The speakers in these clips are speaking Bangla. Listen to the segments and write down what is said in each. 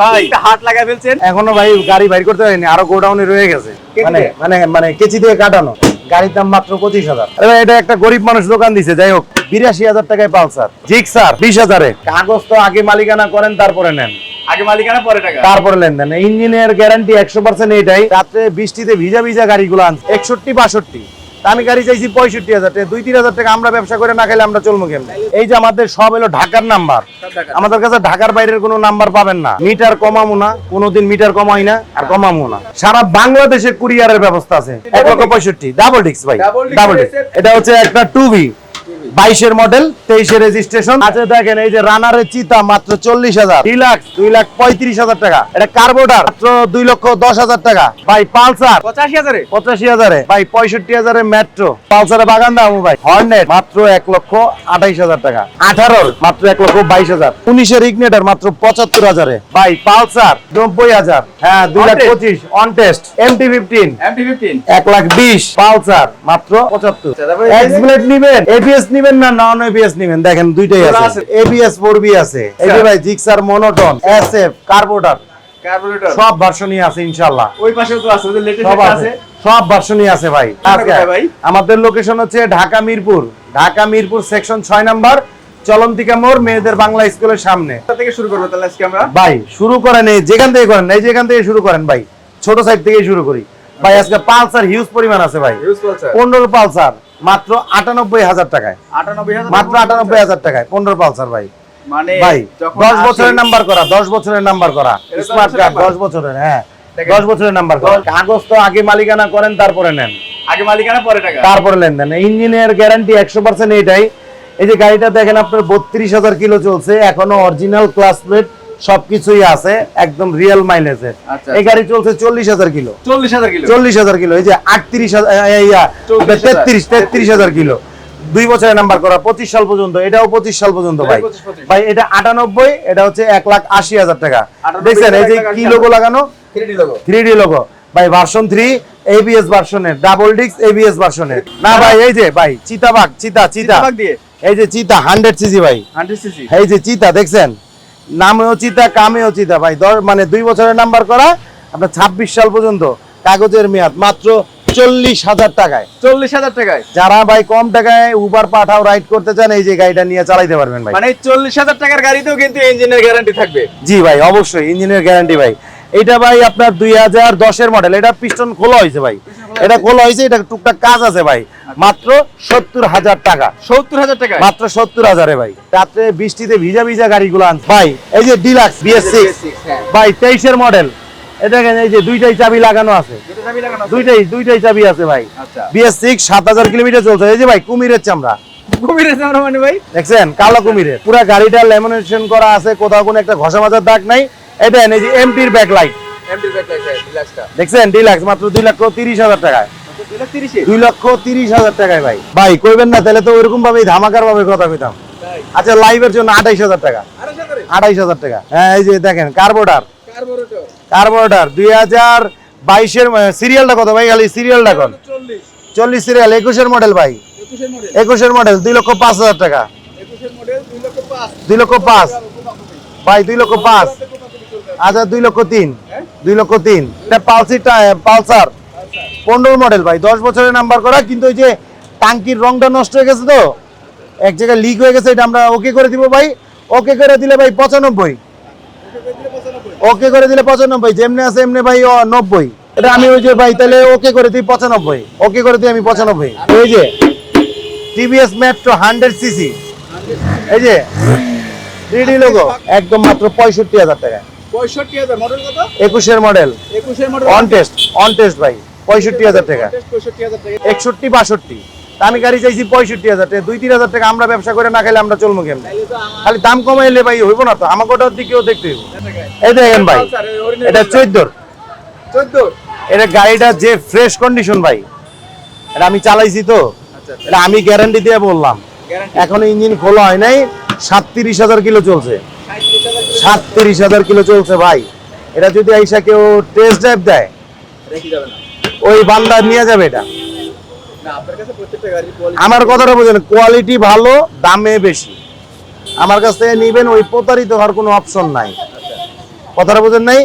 ভাই। হাট লাগাই ফেলছেন। এখনও ভাই গাড়ি বাইর করতে আরও গোডাউনে রয়ে গেছে। মানে মানে মানে কেচি দিয়ে কাটানো। গাড়ির দাম মাত্র পঁচিশ হাজার। এটা একটা গরিব মানুষ দোকান দিছে যাই হোক বিরাশি হাজার টাকায় পালসার। স্যার বিশ হাজারে। কাগজ তো আগে মালিকানা করেন তারপরে নেন। আগে মালিকানা পরে টাকা। তারপরে লেনদেন। ইঞ্জিনের গ্যারান্টি একশো পার্সেন্ট এটাই। রাত্রে বৃষ্টিতে ভিজা ভিজা গাড়িগুলো আনছে একষট্টি বাষট্টি। আমি গাড়ি চাইছি পঁয়ষট্টি হাজার টাকা। দুই তিন হাজার টাকা আমরা ব্যবসা করে না খেলে আমরা চলবো কেমন? এই যে আমাদের সব এলো ঢাকার নাম্বার। আমাদের কাছে ঢাকার বাইরের কোনো নাম্বার পাবেন না। মিটার কমামো না কোনোদিন মিটার কমাই না আর কমামো না। সারা বাংলাদেশে কুরিয়ারের ব্যবস্থা আছে। এক লক্ষ পঁয়ষট্টি। ডাবল ডিস্ক ভাই। ডাবল ডিস্ক এটা হচ্ছে একটা টু ভি বাইশের মডেল তেইশের রেজিস্ট্রেশন আছে দেখেন এই যে রানারের চিতা মাত্র চল্লিশ হাজার। ডিলাক্স দুই লাখ পঁয়ত্রিশ হাজার টাকা। এটা কার্বোটার মাত্র দুই লক্ষ দশ হাজার টাকা। ভাই পালসার। পঁচাশি হাজারে? পঁচাশি হাজারে। ভাই পঁয়ষট্টি হাজারে মেট্রো পালসারে বাগান দাম ভাই। হর্নেট মাত্র এক লক্ষ আঠাইশ হাজার টাকা। আঠারোর মাত্র এক লক্ষ বাইশ হাজার। উনিশের ইগনেটার মাত্র পঁচাত্তর হাজারে। ভাই পালসার নব্বই হাজার। হ্যাঁ দুই লাখ পঁচিশ। On test MT fifteen MT fifteen এক লাখ বিশ। পালসার মাত্র পঁচাত্তর। আচ্ছা, এক্স ব্লেড নিবেন এবিএস নিবেন। না নন এবিএস নিবেন? দেখেন দুইটাই আছে। এবিএস আছে। ভাই Gixxer monotone S F carburettor সব ভার্সনই আছে ইনশাল্লাহ ওই পাশেও তো আছে লেটেস্ট আছে। সব ভার্সনই আছে ভাই? আমাদের লোকেশন হচ্ছে ঢাকা মিরপুর। ঢাকা মিরপুর সেকশন ছয় নাম্বার চলন্তিকা মোড় মেয়েদের বাংলা স্কুলের সামনে। থেকে শুরু করব তাহলে আজকে আমরা? ভাই শুরু করেন এই যেখান থেকে করেন এই যেখান থেকে শুরু করেন ভাই। ছোট সাইড থেকে শুরু করি। ভাই আজকে পালসার হিউজ পরিমাণ আছে ভাই। পনেরো পালসার। মাত্র আটানব্বই হাজার টাকায়। মাত্র আটানব্বই হাজার টাকায় পনেরো পালসার ভাই। মানে ভাই দশ বছরের নাম্বার করা দশ বছরের নাম্বার করা। স্মার্ট কার্ড দশ বছরের হ্যাঁ। দশ বছরের নাম্বার করা। কাগজ তো আগে মালিকানা করেন তারপরে নেন। আগে মালিকানা পরে টাকা। তারপরে লেনদেন। ইঞ্জিনের গ্যারান্টি একশো পার্সেন্ট এটাই এই যে গাড়িটা দেখেন আপনার বত্রিশ হাজার কিলো চলছে। এখনও অরিজিনাল ক্লাস প্লেট সবকিছুই আছে একদম রিয়েল মাইলেজের আচ্ছা, এই গাড়ি চলছে চল্লিশ হাজার কিলো। চল্লিশ হাজার কিলো? চল্লিশ হাজার কিলো এই যে আটত্রিশ হাজার তেত্রিশ তেত্রিশ হাজার কিলো। দুই বছরের নাম্বার করা পঁচিশ সাল পর্যন্ত এটাও পঁচিশ সাল পর্যন্ত ভাই। ভাই এটা আটানব্বই এটা হচ্ছে এক লাখ আশি হাজার টাকা। দেখছেন এই যে কি লোগো লাগানো? থ্রি ডি লোগো ভাই ভার্সন থ্রি এবিএস ভার্সনের ডাবল ডিস্ক এবিএস ভার্সনের না ভাই এই যে ভাই চিতাবাগ চিতা চিতা। এই যে চিতা হান্ড্রেড সিসি ভাই। এই যে চিতা দেখছেন? নামেও চিতা কামেও চিতা ভাই। দশ মানে দুই বছরের নাম্বার করা আপনার ছাব্বিশ সাল পর্যন্ত কাগজের মেয়াদ মাত্র চল্লিশ হাজার টাকায়। চল্লিশ হাজার টাকায়? যারা ভাই কম টাকায় উবার পাঠাও রাইড করতে চান এই যে গাড়িটা নিয়ে চালাইতে পারবেন ভাই। মানে চল্লিশ হাজার টাকার গাড়িতেও কিন্তু ইঞ্জিনের গ্যারান্টি থাকবে। জি ভাই অবশ্যই ইঞ্জিনের গ্যারান্টি ভাই। এটা ভাই আপনার দুই হাজার দশের মডেল এটা পিস্টন খোলা হয়েছে ভাই। এটা খোলা হয়েছে এটা টুকটাক কাজ আছে ভাই। মাত্র সত্তর হাজার টাকা। সত্তর হাজার টাকায়? মাত্র সত্তর হাজারে ভাই। রাত্রে বৃষ্টিতে ভিজা ভিজা গাড়িগুলো আনছে। ভাই এই যে ডিলাক্স বিএস সিক্স হ্যাঁ। ভাই তেইশের মডেল। এটা এই যে দুইটাই চাবি লাগানো আছে? দুইটাই দুইটাই চাবি আছে ভাই। আচ্ছা। বিএস সিক্স সাত হাজার কিলোমিটার চলছে। এই যে ভাই কুমিরের চামড়া। কুমির আছে আমরা মানে ভাই? দেখছেন? কালো কুমিরের। পুরো গাড়িটা লেমিনেশন করা আছে কোথাও কোনো একটা ঘষা মাজার দাগ নাই। এটা এই যে এমপির ব্যাক দেখছেন ডিলাক্স মাত্র দুই লক্ষ তিরিশ হাজার টাকায়। দুই লক্ষ তিরিশ হাজার টাকায় ভাই। ভাই কইবেন না তাহলে তো ওইরকম ভাবে ধামাকার ভাবে কথা কইতাম। আচ্ছা লাইভের জন্য আঠাইশ হাজার টাকা। আঠাইশ হাজার? টাকা। হ্যাঁ এই যে দেখেন কার্বোটার। কার্বোরেটর। দুই হাজার বাইশের সিরিয়ালটা কত ভাই? খালি সিরিয়ালটা কত চল্লিশ। সিরিয়াল একুশের মডেল ভাই। একুশের মডেল দুই লক্ষ পাঁচ হাজার টাকা। দুই লক্ষ পাঁচ। ভাই দুই লক্ষ পাঁচ। আচ্ছা দুই লক্ষ তিন? দুই লক্ষ তিন। এটা পালসিটা পালসার। পনেরো মডেল ভাই, দশ বছরের নাম্বার করা, কিন্তু ওই যে টাঙ্কির রংটা নষ্ট হয়ে গেছে তো, এক জায়গায় লিক হয়ে গেছে, এটা আমরা ওকে করে দিব ভাই। ওকে করে দিলে ভাই পঁচানব্বই। ওকে করে দিলে পঁচানব্বই, যেমনি আছে এমনি ভাই নব্বই। এটা আমি ওই যে ভাই, তাহলে ওকে করে দিই পঁচানব্বই। ওকে করে দিই আমি পঁচানব্বই। ওই যে টিভিএস মেট্রো হান্ড্রেড সিসি এই যে লোগো একদম মাত্র পঁয়ষট্টি হাজার টাকা। পঁয়ষট্টি হাজার। মডেল কত? একুশের মডেল একুশের model on test on test ভাই পঁয়ষট্টি হাজার টাকা। পঁয়ষট্টি হাজার টাকা। একষট্টি বাষট্টি। আমি গাড়ি চাইছি পঁয়ষট্টি হাজার টাকা। দুই তিন হাজার টাকা আমরা ব্যবসা করে না আমরা চলবো কেমন? খালি দাম কমাইলে ভাই হইব না তো। আমাকে ওটার দিকেও দেখতে হইব। এই দেখেন। ভাই এটা চোদ্দোর। চোদ্দ? এটা গাড়িটা যে ফ্রেশ কন্ডিশন ভাই এটা আমি চালাইছি তো। আচ্ছা এটা আমি গ্যারান্টি দিয়ে বললাম। এখন ইঞ্জিন খোলা হয় নাই সাতত্রিশ হাজার কিলো চলছে। সাতত্রিশ হাজার কিলো চলছে ভাই। এটা যদি আইসা কেউ টেস্ট ড্রাইভ দেয় ওই বান্দা নিয়ে যাবে এটা। আমার কথাটা বুঝেন কোয়ালিটি ভালো দামে বেশি। আমার কাছ থেকে নিবেন ওই প্রতারিত হওয়ার কোনো অপশন নাই। কথাটা বোঝেন নাই?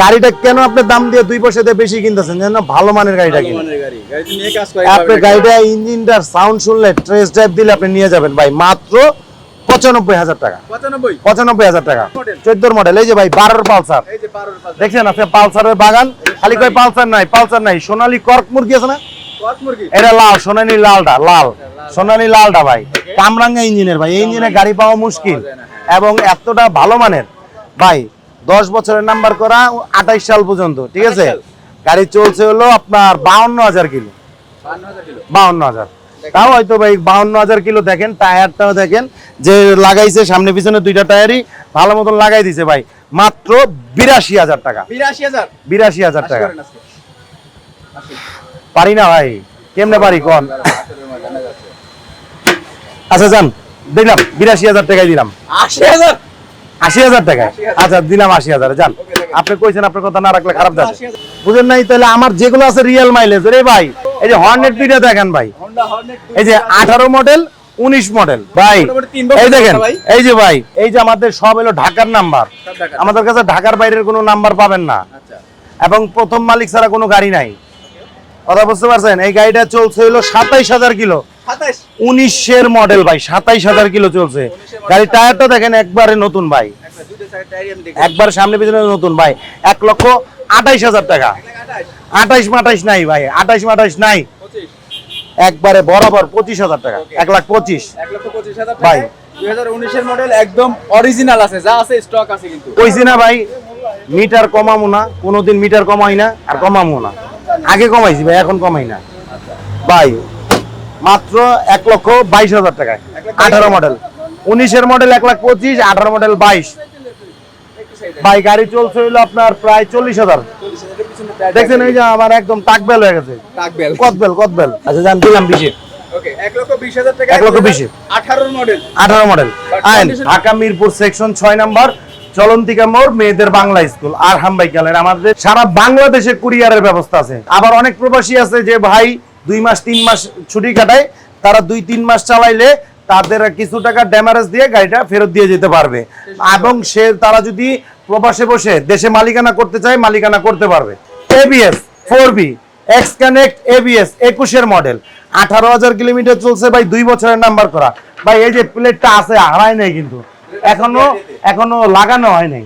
গাড়িটা কেন আপনি দাম দিয়ে দুই পয়সা দিয়ে বেশি কিনতেছেন? যেন ভালো মানের গাড়িটা কিনেন আপনি গাড়িটা ইঞ্জিনটার সাউন্ড শুনলে ট্রেস ড্রাইভ দিলে আপনি নিয়ে যাবেন ভাই। মাত্র পঁচানব্বই হাজার টাকা। পঁচানব্বই? হাজার টাকা? চোদ্দোর মডেল এই যে ভাই বারোর পালসার। দেখছেন আপনি পালসারের বাগান? খালি কয় পালসার নাই পালসার নাই। সোনালী কর্ক মুরগি আছে না? এটা লাল সোনালী লালটা লাল। সোনালী লালটা ভাই। কামরাঙ্গা ইঞ্জিনের ভাই। এই ইঞ্জিনে গাড়ি পাওয়া মুশকিল। হ্যাঁ। এবং এতটা ভালো মানের। ভাই দশ বছরের নাম্বার করা আঠাইশ সাল পর্যন্ত ঠিক আছে? গাড়ি চলছে হলো আপনার বাউন্ন হাজার কিলো। বান্ন হাজার কিলো। বাউন্ন হাজার। তাও হয়তো ভাই বাউন্ন হাজার কিলো দেখেন টায়ারটাও দেখেন যে লাগাইছে সামনে পিছনে দুইটা টায়ারই ভালো মতন লাগাই দিছে ভাই। মাত্র বিরাশি হাজার টাকা। বিরাশি হাজার? বিরাশি হাজার টাকা। পারি না ভাই কেমনে পারি কন। আচ্ছা যান দিলাম বিরাশি হাজার টাকায় দিলাম। আশি হাজার? আশি হাজার টাকায়? আচ্ছা দিলাম আশি হাজার যান। আপনি কইছেন আপনার কথা না রাখলে খারাপ যাচ্ছে। বুঝেন নাই তাহলে আমার যেগুলো আছে রিয়েল মাইলেজ রে ভাই। এই যে হর্নেট দুইটা দেখেন ভাই। এই যে আঠারো মডেল উনিশ মডেল ভাই এই দেখেন এই যে ভাই এই যে আমাদের সব হলো ঢাকার নাম্বার আমাদের কাছে ঢাকার বাইরের কোনো নাম্বার পাবেন না। আচ্ছা। এবং প্রথম মালিক ছাড়া কোনো গাড়ি নাই। কথা বুঝতে পারছেন? এই গাড়িটা চলছে হলো সাতাইশ হাজার কিলো। উনিশের মডেল ভাই সাতাইশ হাজার কিলো চলছে। গাড়ির টায়ারটা দেখেন একবারে নতুন ভাই। একবার সামনে পিছনে নতুন ভাই। এক লক্ষ আঠাইশ হাজার টাকা। আঠাইশ মাঠাইশ নাই ভাই আঠাইশ মাঠাইশ নাই। একবারে বরাবর পঁচিশ হাজার টাকা এক লাখ পঁচিশ। ভাই। মডেল একদম অরিজিনাল আছে যা আছে স্টক আছে কিন্তু। কইছি না ভাই মিটার কমামো না কোনোদিন মিটার কমাই না আর কমামো না। আগে কমাইছি ভাই এখন কমাই না। ভাই মাত্র এক লক্ষ বাইশ হাজার টাকায়। আঠারো মডেল উনিশের মডেল এক লাখ পঁচিশ আঠারো মডেল বাইশ। ভাই গাড়ি চলছে হইল আপনার প্রায় চল্লিশ হাজার। দেখছেন এই যে আমার একদম টাকবেল হয়ে গেছে। টাকবেল কতবেল কতবেল আচ্ছা জান দিলাম বিশে। ওকে এক লক্ষ বিশ হাজার টাকা এক লক্ষ বিশে। আঠারোর মডেল আঠারো মডেল আইন ঢাকা মিরপুর সেকশন ছয় নাম্বার চলন্তিকা মোড় মেয়েদের বাংলা স্কুল আর হামবাই কালের আমাদের সারা বাংলাদেশে কুরিয়ারের ব্যবস্থা আছে। আবার অনেক প্রবাসী আছে যে ভাই দুই মাস তিন মাস ছুটি কাটায় তারা দুই তিন মাস চালাইলে তাদের কিছু টাকা ড্যামারেজ দিয়ে গাড়িটা ফেরত দিয়ে যেতে পারবে। এবং সে, তারা যদি প্রবাসে বসে দেশে মালিকানা করতে চায়, মালিকানা করতে পারবে। ABS four B X connect ABS একুশের মডেল আঠারো হাজার কিলোমিটার চলছে ভাই, দুই বছরের নাম্বার করা। ভাই, এই যে প্লেটটা আছে, হারায় নাই কিন্তু। এখনও এখনও লাগানো হয় নাই।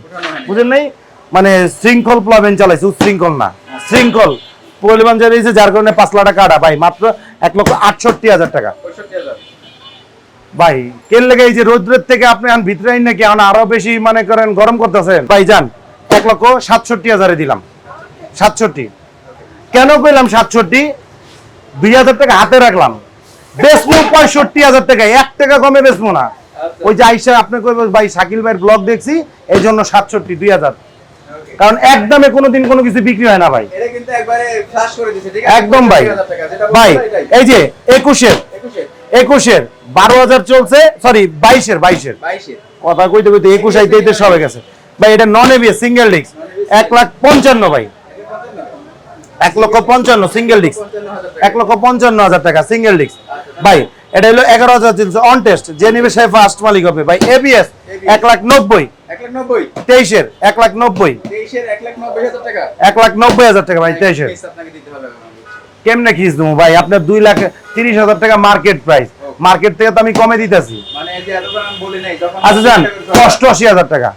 বুঝেন নাই? মানে শৃঙ্খল প্লাবেন চালাইছে, উচ্ছৃঙ্খল না। শৃঙ্খল। পরিমাণ চালিয়েছে যার কারণে পাঁচ লাখ টাকা আটা ভাই, মাত্র এক লক্ষ আটষট্টি হাজার টাকা। ভাই কেন লেগে এই যে রোদ্রের থেকে আপনি আন ভিতরে আইন নাকি এখন আরও বেশি মানে করেন গরম করতেছেন? ভাই যান এক লক্ষ সাতষট্টি হাজারে দিলাম। সাতষট্টি। কেন কইলাম সাতষট্টি? দুই হাজার টাকা হাতে রাখলাম। বেসমু পঁয়ষট্টি হাজার টাকা এক টাকা কমে বেসমু না। ওই যে আইসা আপনি কইব ভাই শাকিল ভাইয়ের ব্লগ দেখছি এই জন্য সাতষট্টি দুই হাজার। কারণ একদমে কোনোদিন কোনো কিছু বিক্রি হয় না ভাই। একদম ভাই। 65,000 টাকা, যেটা ভাই এই যে একুশের। একুশের। বারো হাজার চলছে সরি বাইশের বাইশের। কথা কইতে কইতে একুশ আইতে আইতে সব গেছে। ভাই এটা নন এবিএস সিঙ্গেল ডিস্ক এক লাখ পঞ্চান্ন ভাই। এক লক্ষ পঞ্চান্ন সিঙ্গেল ডিস্ক এক লক্ষ পঞ্চান্ন হাজার টাকা সিঙ্গেল ডিস্ক ভাই এটা হলো এগারো হাজার চলছে অন টেস্ট যে নিবে সে ফার্স্ট মালিক হবে। ভাই এবিএস এক লাখ নব্বই। তেইশের এক লাখ নব্বই। এক লাখ নব্বই হাজার টাকা। ভাই তেইশের। কেমনে খিস দেবো ভাই? আপনার দুই লাখ তিরিশ হাজার টাকা মার্কেট প্রাইস মার্কেট থেকে তো আমি কমে দিতেছি। মানে আচ্ছা যান অষ্টআশি হাজার টাকা।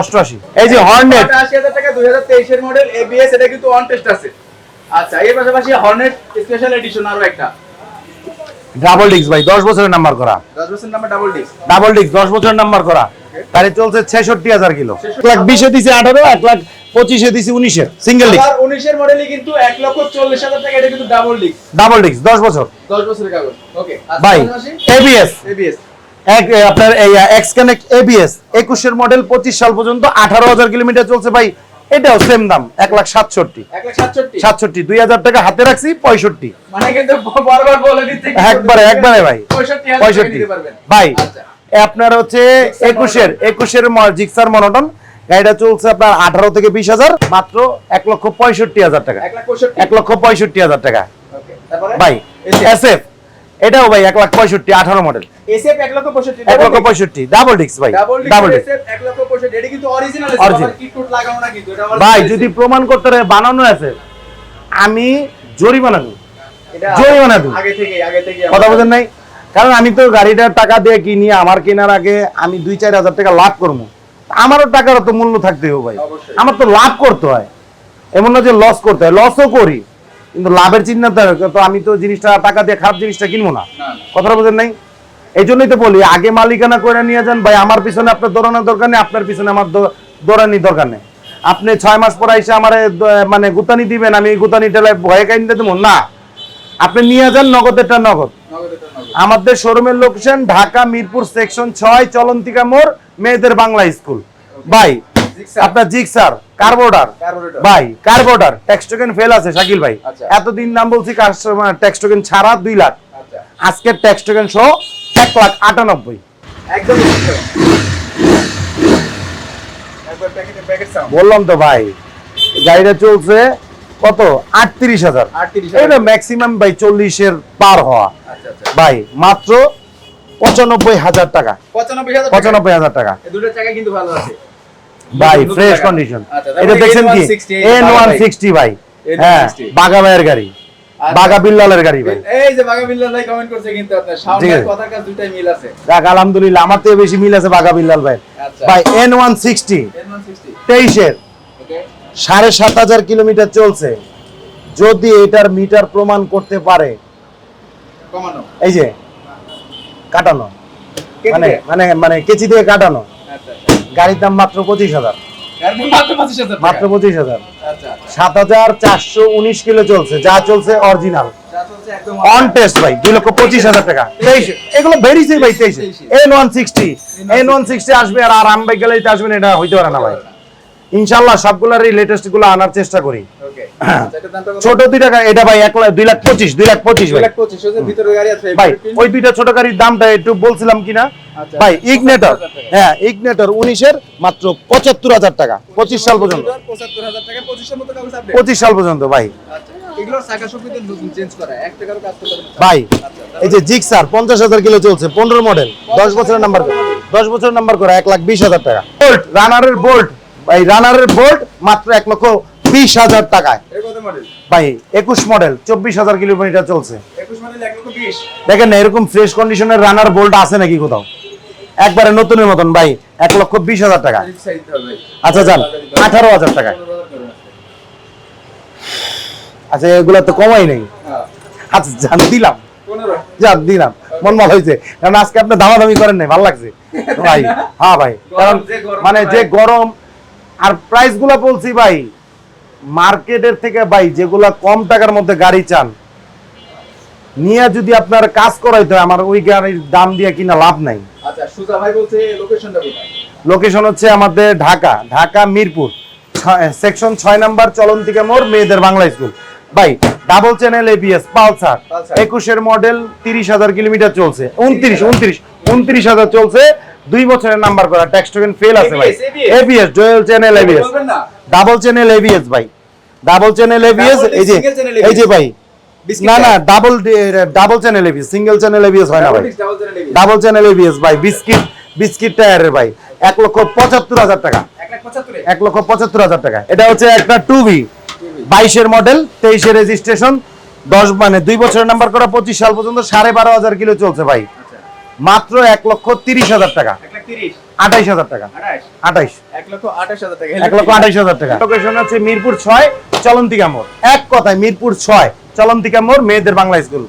অষ্টআশি। এই যে হর্নেট আশি হাজার টাকা দুই হাজার তেইশের মডেল এবিএস এটা কিন্তু অন টেস্ট আছে। আচ্ছা এর পাশাপাশি হর্নেট স্পেশাল এডিশন আরও একটা। ডাবল ডিস্ক ভাই দশ বছরের নাম্বার করা। দশ বছর number double disc double disc দশ বছরের নাম্বার করা। গাড়ি চলছে ছেষট্টি হাজার কিলো। এক লাখ বিশে দিছে আঠারো এক লাখ পঁচিশে দিছে উনিশের সিঙ্গেল আবার উনিশের মডেলই কিন্তু এক লক্ষ চল্লিশ হাজার টাকা এটা কিন্তু ডাবল ডিস্ক ডাবল ডিস্ক দশ বছর। দশ বছরের কাগজ। ওকে ভাই এবিএস এবিএস এক আপনার এই এক্স কানেক্ট এবিএস একুশের মডেল পঁচিশ সাল পর্যন্ত আঠারো হাজার কিলোমিটার চলছে ভাই। এটাও সেম দাম এক লাখ সাতষট্টি। সাতষট্টি? দুই হাজার টাকা হাতে রাখছি পঁয়ষট্টি। মানে কিন্তু একবারে একবারে ভাই। পঁয়ষট্টি। ভাই আচ্ছা। আপনার হচ্ছে একুশের একুশের জিক্সার মনোটন গাড়িটা চলছে আপনার আঠারো থেকে বিশ হাজার মাত্র এক লক্ষ পঁয়ষট্টি হাজার টাকা। এক লক্ষ পঁয়ষট্টি। হাজার টাকা। ভাই এই যে- এস এফ এটাও ভাই এক লাখ পঁয়ষট্টি আঠারো মডেল এক লক্ষ পঁয়ষট্টি ডাবল ডিস্ক ভাই ডাবল এসএফ ভাই যদি প্রমাণ করতে বানানো আছে। আমি জরিমানা জরিমানা কথা বোঝেন নাই? কারণ আমি তো গাড়িটার টাকা দিয়ে কিনি আমার কেনার আগে আমি দুই চার হাজার টাকা লাভ করব। আমারও টাকারও তো মূল্য থাকতে হবে ভাই। আমার তো লাভ করতে হয়। এমন না যে লস করতে হয়। লসও করি। কিন্তু লাভের চিন্তা তো আমি তো জিনিসটা টাকা দিয়ে খারাপ জিনিসটা কিনবো না। কথাটা বোঝেন নাই? এই জন্যই তো বলি আগে মালিকানা করে নিয়ে যান। ভাই আমার পিছনে আপনার দৌড়ানোর দরকার নেই আপনার পিছনে আমার দৌ- দৌড়ানির দরকার নেই। আপনি ছয় মাস পরে এসে আমার মানে গুতানি দিবেন আমি গুতানি টেলায় ভয়ে কাইন্দে দেবো? না। আপনি নিয়ে যান নগদেরটা নগদ। নগদ নগদ। আমাদের শোরুমের লোকেশন ঢাকা মিরপুর সেকশন ছয় চলন্তিকা মোড় মেয়েদের বাংলা স্কুল। ভাই আপনার জিক স্যার কার্বোর্ডার ভাই কার্বোর্ডার ট্যাক্স টোকেন ফেল আছে শাকিল ভাই। আচ্ছা। এতদিন নাম বলছি কাস্টমার ট্যাক্স টোকেন ছাড়া দুই লাখ। আচ্ছা। আজকের ট্যাক্স টোকেন সহ এক লাখ আটানব্বই। একদম বললাম তো ভাই গাড়িটা চলছে কত? আটত্রিশ হাজার। 38,000 এটা ম্যাক্সিমাম ভাই চল্লিশের পার হওয়া। আচ্ছা। ভাই মাত্র পঁচানব্বই হাজার টাকা। পঁচানব্বই হাজার টাকা? দুটো চাকা কিন্তু ভালো আছে। ভাই ফ্রেশ কন্ডিশন আচ্ছা, এটা দেখছেন কি? এন ওয়ান সিক্সটি ভাই। হ্যাঁ বাঘা ভাইয়ের গাড়ি। আচ্ছা। বাঘা বিল্লালের গাড়ি ভাই। এই যে বাঘা বিল্লাল ভাই কমেন্ট করছে কিন্তু আপনার। সাউন্ডের কথার কাছে দুটাই মিল আছে। যাক আলহামদুলিল্লাহ আমার থেকে বেশি মিল আছে বাঘা বিল্লাল ভাই আচ্ছা। ভাই এন ওয়ান সিক্সটি তেইশের। সাড়ে সাত হাজার কিলোমিটার চলছে। যদি এটার মিটার প্রমাণ করতে পারে। এই যে কাটানো। মানে মানে মানে কেচি দিয়ে কাটানো। আচ্ছা আচ্ছা। গাড়ির দাম মাত্র পঁচিশ হাজার। মাত্র 25000 টাকা? মাত্র পঁচিশ হাজার। আচ্ছা সাত হাজার চারশো উনিশ কিলো চলছে যা চলছে অরিজিনাল অন টেস্ট ভাই দুই লক্ষ পঁচিশ হাজার টাকা। তেইশ। এগুলো বেরিয়েছে ভাই তেইশে। N one sixty N one sixty আসবে আর আরাম বাইক গেলে আসবেন এটা হইতে পারে না ভাই। ইনশাল্লাহ সবগুলার এই লেটেস্টগুলো আনার চেষ্টা করি। ছোট দুই টাকা এটা ভাই এক লাখ দুই লাখ পঁচিশ দুই লাখ পঁচিশ ভাই ভিতরে গাড়ি আছে ভাই ওই দুইটা ছোট গাড়ির দামটা একটু বলছিলাম কিনা? আচ্ছা। ভাই ইগনেটর হ্যাঁ ইগনেটর উনিশের মাত্র পঁচাত্তর হাজার টাকা পঁচিশ সাল পর্যন্ত। 75000 টাকা 25 এর মতো কাগজ আপডেট পঁচিশ সাল পর্যন্ত ভাই। আচ্ছা। ভাই আচ্ছা এই যে জিক্সার পঞ্চাশ হাজার কিলো চলছে পনেরো মডেল দশ বছরের নাম্বার দশ বছরের নাম্বার করা এক লাখ বিশ হাজার টাকা। বোল্ট রানারের বোল্ট ভাই রানারের বোল্ট মাত্র এক লক্ষ বিশ হাজার টাকায়। ভাই একুশ মডেল চব্বিশ হাজার কিলোমিটার চলছে। 21 মডেল 1 লক্ষ 20 দেখেন না এরকম ফ্রেশ কন্ডিশনের রানার বোল্ট আছে নাকি কোথাও? একবারে নতুনের মতন ভাই এক লক্ষ বিশ হাজার টাকা আচ্ছা যান আঠারো হাজার টাকা আচ্ছা এগুলো তো কমাই নেই। হ্যাঁ। আচ্ছা যান দিলাম। 15 যান দিলাম। মন ভালো হয়েছে। কারণ আজকে আপনি দামাদামি করেন নাই ভালো লাগছে। ভাই হ্যাঁ ভাই। কারণ মানে যে গরম আর প্রাইসগুলা বলছি ভাই মার্কেটের থেকে ভাই যেগুলা কম টাকার মধ্যে গাড়ি চান নিয়ে যদি আপনার কাজ করাইতে হয় আমার ওই গাড়ির দাম দিয়ে কিনা লাভ নাই। আচ্ছা লোকেশন হচ্ছে আমাদের ঢাকা ঢাকা মিরপুর সেকশন ছয় নাম্বার চলন্তিকা মোড় মেয়েদের বাংলা স্কুল। ভাই double channel ABS Pulsar Pulsar. একুশের মডেল তিরিশ হাজার কিলোমিটার চলছে উনত্রিশ উনত্রিশ উনত্রিশ হাজার চলছে দুই বছরের নাম্বার করা ট্যাক্স টোকেন ফেল আছে ভাই ABS dual channel ABS double channel ABS ভাই ডাবল চ্যানেল এবিএস এই যে এই যে ভাই না না double double channel ABS single channel ABS হয় না ভাই ডাবল চ্যানেল এবিএস ভাই বিস্কিট বিস্কিট টায়ারের ভাই এক লক্ষ পঁচাত্তর হাজার টাকা 1 লাখ 75 এ এক লক্ষ পঁচাত্তর হাজার টাকা এটা হচ্ছে একটা টু বি বাইশের মডেল তেইশের রেজিস্ট্রেশন দশ মানে দুই বছরের নাম্বার করা পঁচিশ সাল পর্যন্ত সাড়ে বারো হাজার কিলো চলছে ভাই আচ্ছা মাত্র এক লক্ষ তিরিশ হাজার টাকা। 1 লাখ 30 আঠাইশ হাজার টাকা। 28 আঠাইশ। এক লক্ষ 28000 টাকা। এক লক্ষ আঠাইশ হাজার টাকা। লোকেশন হচ্ছে মিরপুর ছয় চলন্তিকা মোড়। এক কথায় মিরপুর ছয় চলন্তিকা মোড় মেয়েদের বাংলা স্কুল।